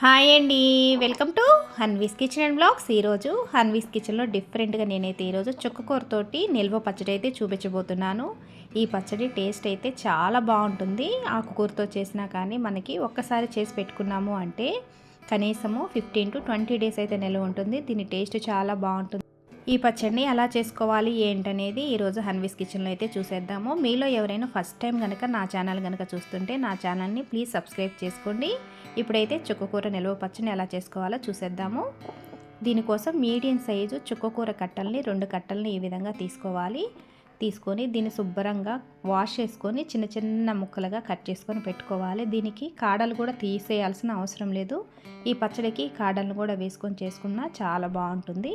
Hi అండి. Welcome to Hanvi's kitchen and blogs. ఈరోజు హన్వీస్ కిచెన్లో డిఫరెంట్గా నేనైతే ఈరోజు చుక్కకూరతోటి నిల్వ పచ్చడి అయితే చూపించబోతున్నాను. ఈ పచ్చడి టేస్ట్ అయితే చాలా బాగుంటుంది. ఆకుకూరతో చేసినా కానీ మనకి ఒక్కసారి చేసి పెట్టుకున్నాము అంటే కనీసము ఫిఫ్టీన్ టు ట్వంటీ డేస్ అయితే నిల్వ ఉంటుంది. దీని టేస్ట్ చాలా బాగుంటుంది. ఈ పచ్చడిని ఎలా చేసుకోవాలి ఏంటనేది ఈరోజు హన్వీస్ కిచెన్లో అయితే చూసేద్దాము. మీలో ఎవరైనా ఫస్ట్ టైం కనుక నా ఛానల్ కనుక చూస్తుంటే నా ఛానల్ని ప్లీజ్ సబ్స్క్రైబ్ చేసుకోండి. ఇప్పుడైతే చుక్కకూర నిల్వ పచ్చడిని ఎలా చేసుకోవాలో చూసేద్దాము. దీనికోసం మీడియం సైజు చుక్కకూర కట్టల్ని రెండు కట్టల్ని ఈ విధంగా తీసుకోవాలి. తీసుకొని దీన్ని శుభ్రంగా వాష్ చేసుకొని చిన్న చిన్న ముక్కలుగా కట్ చేసుకొని పెట్టుకోవాలి. దీనికి కాడలు కూడా తీసేయాల్సిన అవసరం లేదు. ఈ పచ్చడికి కాడలను కూడా వేసుకొని చేసుకున్నా చాలా బాగుంటుంది.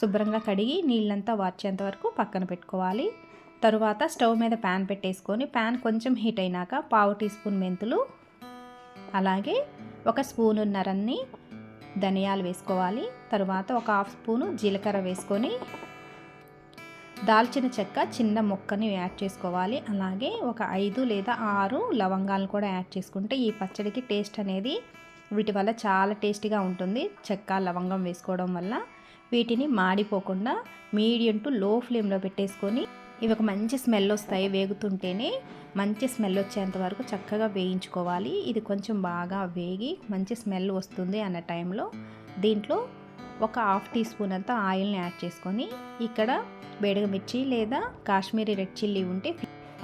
శుభ్రంగా కడిగి నీళ్ళంతా వార్చేంత వరకు పక్కన పెట్టుకోవాలి. తరువాత స్టవ్ మీద ప్యాన్ పెట్టేసుకొని ప్యాన్ కొంచెం హీట్ అయినాక పావు టీ స్పూన్ మెంతులు అలాగే ఒక స్పూన్ ఉన్నరన్ని ధనియాలు వేసుకోవాలి. తరువాత ఒక హాఫ్ స్పూను జీలకర్ర వేసుకొని దాల్చిన చెక్క చిన్న ముక్కని యాడ్ చేసుకోవాలి. అలాగే ఒక ఐదు లేదా ఆరు లవంగాలను కూడా యాడ్ చేసుకుంటే ఈ పచ్చడికి టేస్ట్ అనేది వీటి వల్ల చాలా టేస్టీగా ఉంటుంది. చెక్క లవంగం వేసుకోవడం వల్ల వీటిని మాడిపోకుండా మీడియం టు లో ఫ్లేమ్లో పెట్టేసుకొని ఇవి ఒక మంచి స్మెల్ వస్తాయి వేగుతుంటేనే మంచి స్మెల్ వచ్చేంత వరకు చక్కగా వేయించుకోవాలి. ఇది కొంచెం బాగా వేగి మంచి స్మెల్ వస్తుంది అన్న టైంలో దీంట్లో ఒక హాఫ్ టీ స్పూన్ అంతా ఆయిల్ని యాడ్ చేసుకొని ఇక్కడ బేడగ మిర్చి లేదా కాశ్మీరీ రెడ్ చిల్లీ ఉంటే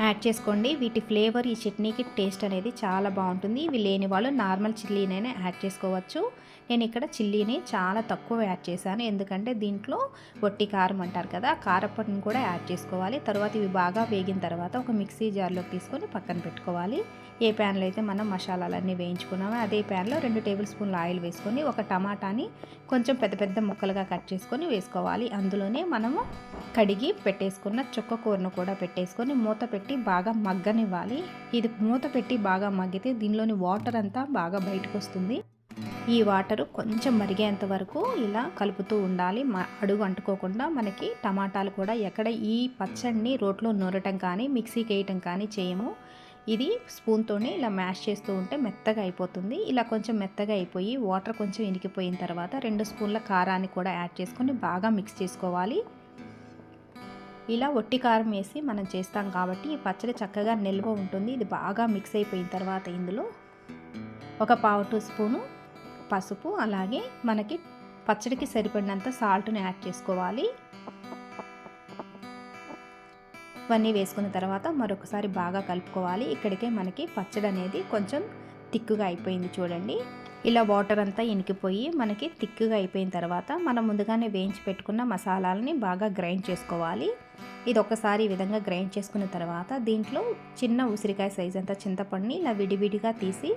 యాడ్ చేసుకోండి. వీటి ఫ్లేవర్ ఈ చట్నీకి టేస్ట్ అనేది చాలా బాగుంటుంది. ఇవి లేని వాళ్ళు నార్మల్ చిల్లీనైనా యాడ్ చేసుకోవచ్చు. నేను ఇక్కడ చిల్లీని చాలా తక్కువ యాడ్ చేశాను. ఎందుకంటే దీంట్లో వట్టి కారం అంటారు కదా కారపొడిని కూడా యాడ్ చేసుకోవాలి. తర్వాత ఇవి బాగా వేగిన తర్వాత ఒక మిక్సీ జార్లోకి తీసుకొని పక్కన పెట్టుకోవాలి. ఏ ప్యాన్లో అయితే మనం మసాలాలన్నీ వేయించుకున్నామో అదే ప్యాన్లో రెండు టేబుల్ స్పూన్ల ఆయిల్ వేసుకొని ఒక టమాటాని కొంచెం పెద్ద పెద్ద ముక్కలుగా కట్ చేసుకొని వేసుకోవాలి. అందులోనే మనము కడిగి పెట్టేసుకున్న చుక్క కూరను కూడా పెట్టేసుకొని మూత పెట్టి బాగా మగ్గనివ్వాలి. ఇది మూత పెట్టి బాగా మగ్గితే దీనిలోని వాటర్ అంతా బాగా బయటకు వస్తుంది. ఈ వాటరు కొంచెం మరిగేంత వరకు ఇలా కలుపుతూ ఉండాలి. అడుగు అంటుకోకుండా మనకి టమాటాలు కూడా ఎక్కడ ఈ పచ్చడిని రోట్లో నూరటం కానీ మిక్సీకి వేయటం కానీ చేయము. ఇది స్పూన్తోనే ఇలా మ్యాష్ చేస్తూ ఉంటే మెత్తగా అయిపోతుంది. ఇలా కొంచెం మెత్తగా అయిపోయి వాటర్ కొంచెం ఇనికిపోయిన తర్వాత రెండు స్పూన్ల కారాన్ని కూడా యాడ్ చేసుకొని బాగా మిక్స్ చేసుకోవాలి. ఇలా ఒట్టి కారం వేసి మనం చేస్తాం కాబట్టి ఈ పచ్చడి చక్కగా నిల్వ ఉంటుంది. ఇది బాగా మిక్స్ అయిపోయిన తర్వాత ఇందులో ఒక పావు టీ స్పూను పసుపు అలాగే మనకి పచ్చడికి సరిపడినంత సాల్ట్ని యాడ్ చేసుకోవాలి. ఇవన్నీ వేసుకున్న తర్వాత మరొకసారి బాగా కలుపుకోవాలి. ఇక్కడికే మనకి పచ్చడి అనేది కొంచెం తిక్కుగా అయిపోయింది చూడండి. ఇలా వాటర్ అంతా ఇనికిపోయి మనకి తిక్కుగా అయిపోయిన తర్వాత మనం ముందుగానే వేయించి పెట్టుకున్న మసాలాలని బాగా గ్రైండ్ చేసుకోవాలి. ఇది ఒకసారి ఈ విధంగా గ్రైండ్ చేసుకున్న తర్వాత దీంట్లో చిన్న ఉసిరికాయ సైజ్ అంతా చింతపండుని ఇలా విడివిడిగా తీసి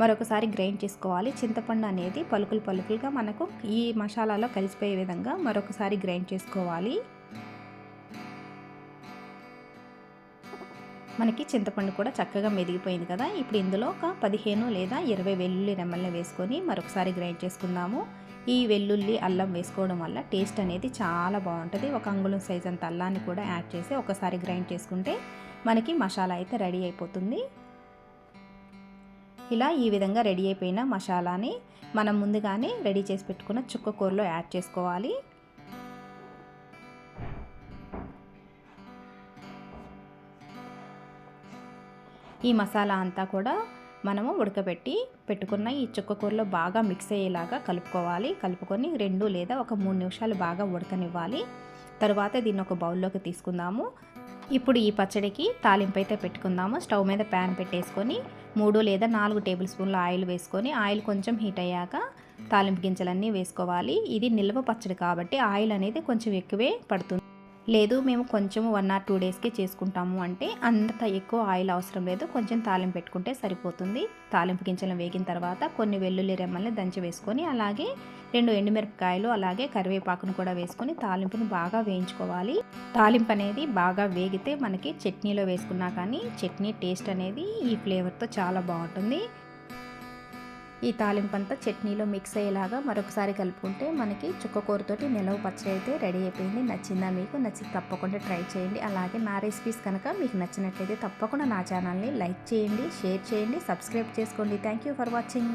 మరొకసారి గ్రైండ్ చేసుకోవాలి. చింతపండు అనేది పలుకులు పలుకులుగా మనకు ఈ మసాలాలో కలిసిపోయే విధంగా మరొకసారి గ్రైండ్ చేసుకోవాలి. మనకి చింతపండు కూడా చక్కగా మెదిగిపోయింది కదా. ఇప్పుడు ఇందులో ఒక పదిహేను లేదా ఇరవై వెల్లుల్లి రెమ్మల్ని వేసుకొని మరొకసారి గ్రైండ్ చేసుకుందాము. ఈ వెల్లుల్లి అల్లం వేసుకోవడం వల్ల టేస్ట్ అనేది చాలా బాగుంటుంది. ఒక అంగుళం సైజ్ అంత అల్లాన్ని కూడా యాడ్ చేసి ఒకసారి గ్రైండ్ చేసుకుంటే మనకి మసాలా అయితే రెడీ అయిపోతుంది. ఇలా ఈ విధంగా రెడీ అయిపోయిన మసాలాని మనం ముందుగానే రెడీ చేసి పెట్టుకున్న చుక్క కూరలో యాడ్ చేసుకోవాలి. ఈ మసాలా అంతా కూడా మనము ఉడకబెట్టి పెట్టుకున్న ఈ చుక్కకూరలో బాగా మిక్స్ అయ్యేలాగా కలుపుకోవాలి. కలుపుకొని రెండు లేదా ఒక మూడు నిమిషాలు బాగా ఉడకనివ్వాలి. తర్వాత దీన్ని ఒక బౌల్లోకి తీసుకుందాము. ఇప్పుడు ఈ పచ్చడికి తాలింపు అయితే పెట్టుకుందాము. స్టవ్ మీద ప్యాన్ పెట్టేసుకొని మూడు లేదా నాలుగు టేబుల్ స్పూన్ల ఆయిల్ వేసుకొని ఆయిల్ కొంచెం హీట్ అయ్యాక తాలింపు గింజలన్నీ వేసుకోవాలి. ఇది నిల్వ పచ్చడి కాబట్టి ఆయిల్ అనేది కొంచెం ఎక్కువే పడుతుంది. లేదు మేము కొంచెం వన్ ఆర్ టూ డేస్కి చేసుకుంటాము అంటే అంత ఎక్కువ ఆయిల్ అవసరం లేదు. కొంచెం తాలింపు పెట్టుకుంటే సరిపోతుంది. తాలింపు గింజలు వేగిన తర్వాత కొన్ని వెల్లుల్లి రెమ్మల్ని దంచి వేసుకొని అలాగే రెండు ఎండుమిరపకాయలు అలాగే కరివేపాకును కూడా వేసుకొని తాలింపును బాగా వేయించుకోవాలి. తాలింపు అనేది బాగా వేగితే మనకి చట్నీలో వేసుకున్నా కానీ చట్నీ టేస్ట్ అనేది ఈ ఫ్లేవర్తో చాలా బాగుంటుంది. ఈ తాలింపంతా చట్నీలో మిక్స్ అయ్యేలాగా మరొకసారి కలుపుకుంటే మనకి చుక్కకూరతోటి నిలవ పచ్చడి అయితే రెడీ అయిపోయింది. నచ్చిందా మీకు నచ్చి తప్పకుండా ట్రై చేయండి. అలాగే నా రెసిపీస్ కనుక మీకు నచ్చినట్లయితే తప్పకుండా నా ఛానల్ని లైక్ చేయండి షేర్ చేయండి సబ్స్క్రైబ్ చేసుకోండి. Thank you for watching.